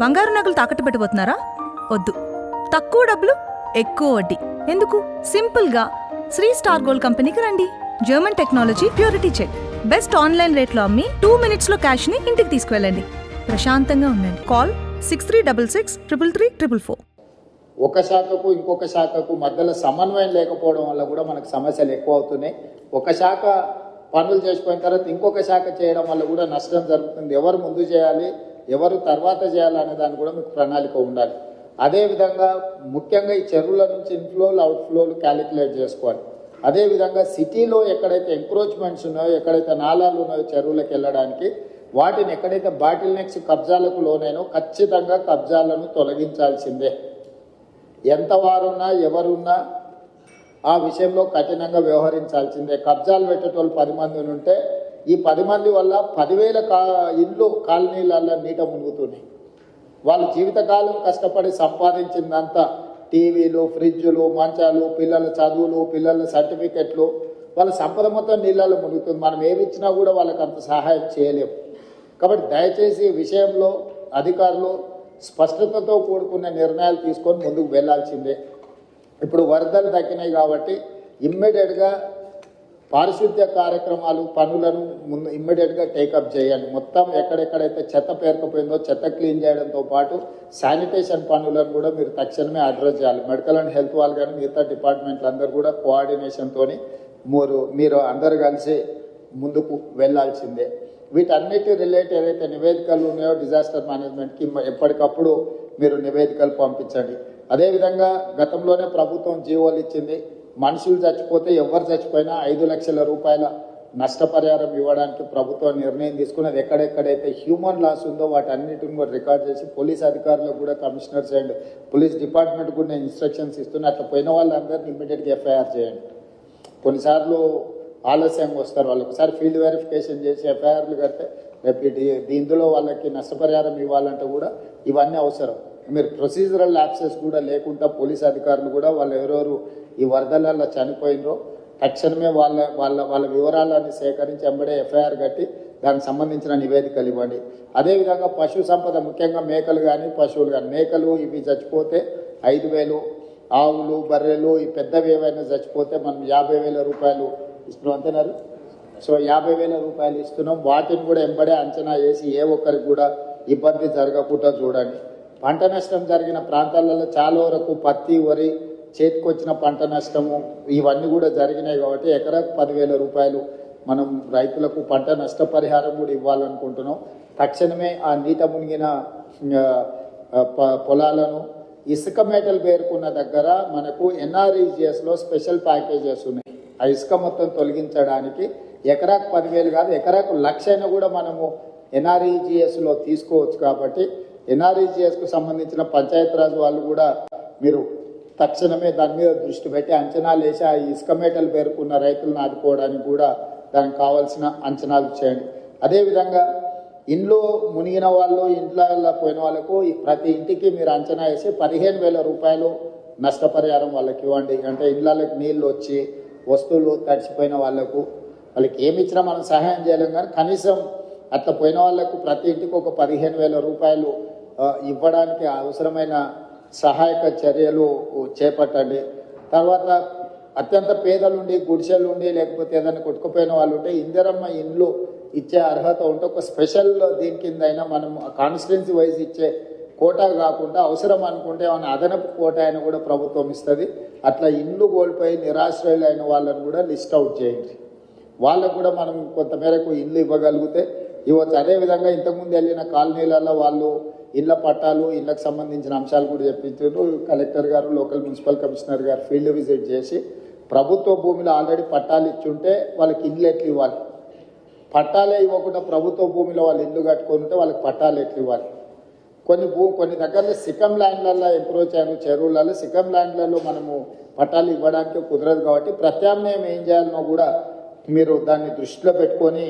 బంగారు నగలు తాకట్టు పెట్టబోతున్నారా వద్దు. తక్కువ డబ్బులు ఎక్కువ వడ్డీ. ఎందుకు? సింపుల్గా. శ్రీ స్టార్ గోల్డ్ కంపెనీకి రండి. German technology purity check. Best online రేట్లో అమ్మి టూ మినిట్స్లో క్యాష్ని ఇంటికి తీసుకువెళ్ళండి. ప్రశాంతంగా ఉండండి. Call six three double six triple three triple four ఒక శాఖకు ఇంకొక శాఖకు మధ్యలో సమన్వయం లేకపోవడం వల్ల కూడా మనకు సమస్యలు ఎక్కువ అవుతున్నాయి ఒక శాఖ పనులు చేసిపోయిన తర్వాత ఇంకొక శాఖ చేయడం వల్ల కూడా నష్టం జరుగుతుంది. ఎవరు ముందు చేయాలి? ఎవరు తర్వాత చేయాలనే దాన్ని కూడా మీకు ప్రణాళిక ఉండాలి. అదేవిధంగా ముఖ్యంగా ఈ చెరువుల నుంచి ఇన్ఫ్లోలు అవుట్ఫ్లోలు క్యాలిక్యులేట్ చేసుకోవాలి. అదేవిధంగా సిటీలో ఎక్కడైతే ఎంక్రోచ్మెంట్స్ ఉన్నాయో ఎక్కడైతే నాలాలు ఉన్నాయో చెరువులకు వెళ్ళడానికి వాటిని ఎక్కడైతే బాటిల్ నెక్స్ కబ్జాలకు లోనైనో ఖచ్చితంగా కబ్జాలను తొలగించాల్సిందే. ఎంత వారున్నా ఎవరున్నా ఆ విషయంలో కఠినంగా వ్యవహరించాల్సిందే. కబ్జాలు పెట్టేటోళ్ళు పది మంది ఉంటే ఈ పది మంది వల్ల పదివేల కా ఇల్లు కాలనీలలో నీట మునుగుతున్నాయి. వాళ్ళ జీవితకాలం కష్టపడి సంపాదించిందంతా టీవీలు ఫ్రిడ్జులు మంచాలు పిల్లల చదువులు పిల్లల సర్టిఫికెట్లు వాళ్ళ సంపద మొత్తం నీళ్ళలో మునుగుతుంది. మనం ఏమిచ్చినా కూడా వాళ్ళకి అంత సహాయం చేయలేము కాబట్టి దయచేసి ఈ విషయంలో అధికారులు స్పష్టతతో కూడుకున్న నిర్ణయాలు తీసుకొని ముందుకు వెళ్ళాల్సిందే. ఇప్పుడు వరదలు తగ్గినాయి కాబట్టి ఇమ్మీడియట్గా పారిశుద్ధ్య కార్యక్రమాలు పనులను ముందు ఇమ్మీడియట్గా టేకప్ చేయండి మొత్తం ఎక్కడెక్కడైతే చెత్త పేరుకుపోయిందో చెత్త క్లీన్ చేయడంతో పాటు శానిటేషన్ పనులను కూడా మీరు తక్షణమే అడ్రస్ చేయాలి. మెడికల్ అండ్ హెల్త్ వాళ్ళు కానీ మిగతా డిపార్ట్మెంట్లు అందరూ కూడా కోఆర్డినేషన్తోని మీరు మీరు అందరు కలిసి ముందుకు వెళ్ళాల్సిందే. వీటన్నిటి రిలేట్ ఏదైతే నివేదికలు ఉన్నాయో డిజాస్టర్ మేనేజ్మెంట్కి ఎప్పటికప్పుడు మీరు నివేదికలు పంపించండి. అదేవిధంగా గతంలోనే ప్రభుత్వం జీవోలు ఇచ్చింది. మనుషులు చచ్చిపోతే ఎవరు చచ్చిపోయినా ఐదు లక్షల రూపాయల నష్టపరిహారం ఇవ్వడానికి ప్రభుత్వం నిర్ణయం తీసుకున్నది ఎక్కడెక్కడైతే హ్యూమన్ లాస్ ఉందో వాటన్నిటిని కూడా రికార్డ్ చేసి పోలీస్ అధికారులకు కూడా కమిషనర్స్ అండ్ పోలీస్ డిపార్ట్మెంట్ కూడా నేను ఇన్స్ట్రక్షన్స్ ఇస్తున్నా. అట్లా పోయిన వాళ్ళందరినీ ఇమ్మీడియట్గా ఎఫ్ఐఆర్ చేయండి. కొన్నిసార్లు ఆలస్యంగా వస్తారు. వాళ్ళు ఒకసారి ఫీల్డ్ వెరిఫికేషన్ చేసి ఎఫ్ఐఆర్లు కడితే రేపు దీంట్లో వాళ్ళకి నష్టపరిహారం ఇవ్వాలంటే కూడా ఇవన్నీ అవసరం. మీరు ప్రొసీజరల్ యాక్సెస్ కూడా లేకుండా పోలీస్ అధికారులు కూడా వాళ్ళు ఎవరెవరు ఈ వరదలలో చనిపోయినరో తక్షణమే వాళ్ళ వాళ్ళ వాళ్ళ వివరాలన్నీ సేకరించి వెంబడే ఎఫ్ఐఆర్ కట్టి దానికి సంబంధించిన నివేదికలు ఇవ్వండి. అదేవిధంగా పశు సంపద ముఖ్యంగా మేకలు కానీ పశువులు కానీ మేకలు ఇవి చచ్చిపోతే ఐదు వేలు ఆవులు బర్రెలు ఈ పెద్దవి ఏవైనా చచ్చిపోతే మనం యాభై వేల రూపాయలు ఇస్తున్నాం అంతేనారు? సో యాభై వేల రూపాయలు ఇస్తున్నాం. వాటిని కూడా ఎంబడే అంచనా వేసి ఏ ఒక్కరికి కూడా ఇబ్బంది జరగకుండా చూడండి. పంట నష్టం జరిగిన ప్రాంతాలలో చాలా వరకు పత్తి వరి చేతికొచ్చిన పంట నష్టము ఇవన్నీ కూడా జరిగినాయి కాబట్టి ఎకరాకు పదివేల రూపాయలు మనం రైతులకు పంట నష్టపరిహారం కూడా ఇవ్వాలనుకుంటున్నాం. తక్షణమే ఆ నీట మునిగిన ప- పొలాలను ఇసుక మేటలు పేర్కొన్న దగ్గర మనకు ఎన్ఆర్ఈజిఎస్లో స్పెషల్ ప్యాకేజెస్ ఉన్నాయి. ఆ ఇసుక మొత్తం తొలగించడానికి ఎకరాకు పదివేలు కాదు ఎకరాకు లక్ష అయినా కూడా మనము ఎన్ఆర్ఈజిఎస్లో తీసుకోవచ్చు కాబట్టి NREGS సంబంధించిన పంచాయతీరాజ్ వాళ్ళు కూడా మీరు తక్షణమే దాని మీద దృష్టి పెట్టి అంచనాలు వేసి ఆ ఇసుక మేటలు పేర్కొన్న రైతులను ఆదుకోవడానికి కూడా దానికి కావాల్సిన అంచనాలు చేయండి అదేవిధంగా ఇంట్లో మునిగిన వాళ్ళు ఇంట్లో పోయిన వాళ్ళకు ప్రతి ఇంటికి మీరు అంచనా వేసి పదిహేను వేల రూపాయలు నష్టపరిహారం వాళ్ళకి ఇవ్వండి. అంటే ఇళ్ళకి నీళ్ళు వచ్చి వస్తువులు తడిచిపోయిన వాళ్ళకు వాళ్ళకి ఏమి ఇచ్చినా మనం సహాయం చేయలేం కానీ కనీసం అట్లా పోయిన వాళ్ళకు ప్రతి ఇంటికి ఒక పదిహేను వేల రూపాయలు ఇవ్వడానికి అవసరమైన సహాయక చర్యలు చేపట్టండి. తర్వాత అత్యంత పేదలుండి గుడిసెలుండి లేకపోతే ఏదైనా కొట్టుకుపోయిన వాళ్ళు ఉంటే ఇందిరమ్మ ఇండ్లు ఇచ్చే అర్హత ఉంటే ఒక స్పెషల్ దీని కింద అయినా మనం కాన్స్టిట్యున్సీ వైజ్ ఇచ్చే కోటా కాకుండా అవసరం అనుకుంటే ఏమైనా అదనపు కోటా అయినా కూడా ప్రభుత్వం ఇస్తుంది. అట్లా ఇండ్లు కోల్పోయి నిరాశ్రయులు అయిన వాళ్ళని కూడా లిస్ట్ అవుట్ చేయండి. వాళ్ళకు కూడా మనం కొంతమేరకు ఇల్లు ఇవ్వగలిగితే ఇవ్వచ్చు అదేవిధంగా ఇంతకుముందు వెళ్ళిన కాలనీలలో వాళ్ళు ఇళ్ళ పట్టాలు ఇళ్ళకు సంబంధించిన అంశాలు కూడా చెప్పించారు. కలెక్టర్ గారు లోకల్ మున్సిపల్ కమిషనర్ గారు ఫీల్డ్ విజిట్ చేసి ప్రభుత్వ భూమిలో ఆల్రెడీ పట్టాలు ఇచ్చుంటే వాళ్ళకి ఇల్లు ఎట్లు ఇవ్వాలి? పట్టాలే ఇవ్వకుండా ప్రభుత్వ భూమిలో వాళ్ళు ఇల్లు కట్టుకొని ఉంటే వాళ్ళకి పట్టాలు ఎట్లు ఇవ్వాలి? కొన్ని భూ కొన్ని దగ్గరలో సికం ల్యాండ్లలో అప్రోచ్ అయ్యాను చెరువులలో సికం ల్యాండ్లలో మనము పట్టాలు ఇవ్వడానికి కుదరదు కాబట్టి ప్రత్యామ్నాయం ఏం చేయాలనో కూడా మీరు దాన్ని దృష్టిలో పెట్టుకొని